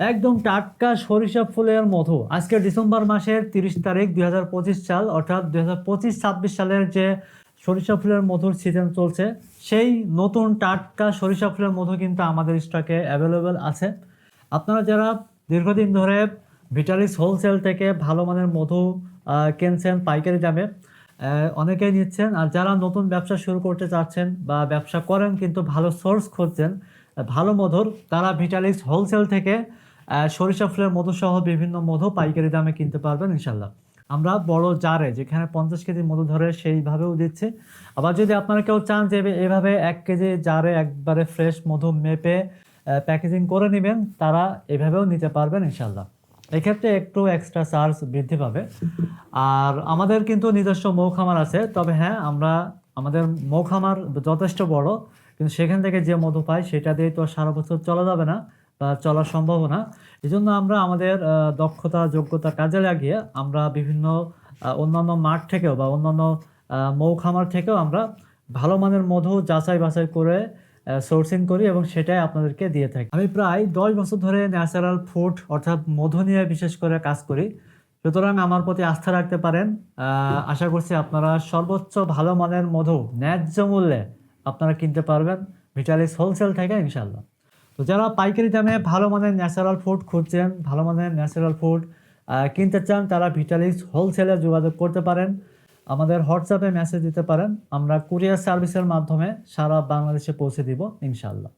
একদম টাটকা সরিষা ফুলের মধু। আজকে ডিসেম্বর মাসের তিরিশ তারিখ দুই হাজার পঁচিশ সাল, অর্থাৎ দুই হাজার পঁচিশ ছাব্বিশ সালের যে সরিষা ফুলের মধুর সিজন চলছে, সেই নতুন টাটকা সরিষা ফুলের মধু কিন্তু আমাদের স্টকে অ্যাভেলেবেল আছে। আপনারা যারা দীর্ঘদিন ধরে ভিটালিস হোলসেল থেকে ভালো মানের মধু কিনছেন, পাইকারি দামে অনেকেই নিচ্ছেন। আর যারা নতুন ব্যবসা শুরু করতে চাচ্ছেন বা ব্যবসা করেন কিন্তু ভালো সোর্স খুঁজছেন, ভালো মধুর, তারা ভিটালিক্স হোলসেল থেকে সরিষা ফুলের মধু সহ বিভিন্ন মধু পাইকারি দামে কিনতে পারবেন ইনশাল্লাহ আমরা বড় জারে, যেখানে পঞ্চাশ কেজি মধু ধরে সেইভাবেও দিচ্ছি। আবার যদি আপনারা কেউ চান যে এভাবে এক কেজি জারে একবারে ফ্রেশ মধু মেপে প্যাকেজিং করে নেবেন, তারা এভাবেও নিতে পারবেন ইনশাল্লাহ এক্ষেত্রে একটু এক্সট্রা চার্জ বৃদ্ধি পাবে। আর আমাদের কিন্তু নিজস্ব মৌ খামার আছে, তবে হ্যাঁ আমরা, আমাদের মৌ খামার যথেষ্ট বড়, কিন্তু সেখান থেকে যে মধু পাই, সেটা দিয়ে তো সারা বছর চলা যাবে না। বা চলা সম্ভব না। এই জন্য আমরা আমাদের দক্ষতা, যোগ্যতা কাজে লাগিয়ে আমরা বিভিন্ন অন্যান্য মাঠ থেকেও বা অন্যান্য মৌ খামার থেকেও আমরা ভালো মানের মধু যাচাই বাছাই করে সোর্সিং করি এবং সেটাই আপনাদেরকে দিয়ে থাকি। আমি প্রায় দশ বছর ধরে ন্যাচারাল ফুড অর্থাৎ মধু নিয়ে বিশেষ করে কাজ করি। সুতরাং আমার প্রতি আস্থা রাখতে পারেন। আশা করছি আপনারা সর্বোচ্চ ভালো মানের মধু ন্যায্য মূল্যে আপনারা কিনতে পারবেন। ভিটালিস হোলসেল থেকে ইনশাল্লাহ তো যারা পাইকারি দামে ভালো মানের ন্যাচারাল ফুড খুঁজছেন, ভালো মানের ন্যাচারাল ফুড কিনতে চান, তারা ভিটালিক্স হোলসেলে যোগাযোগ করতে পারেন। আমাদের হোয়াটসঅ্যাপে মেসেজ দিতে পারেন। আমরা কুরিয়ার সার্ভিসের মাধ্যমে সারা বাংলাদেশে পৌঁছে দিব ইনশাল্লাহ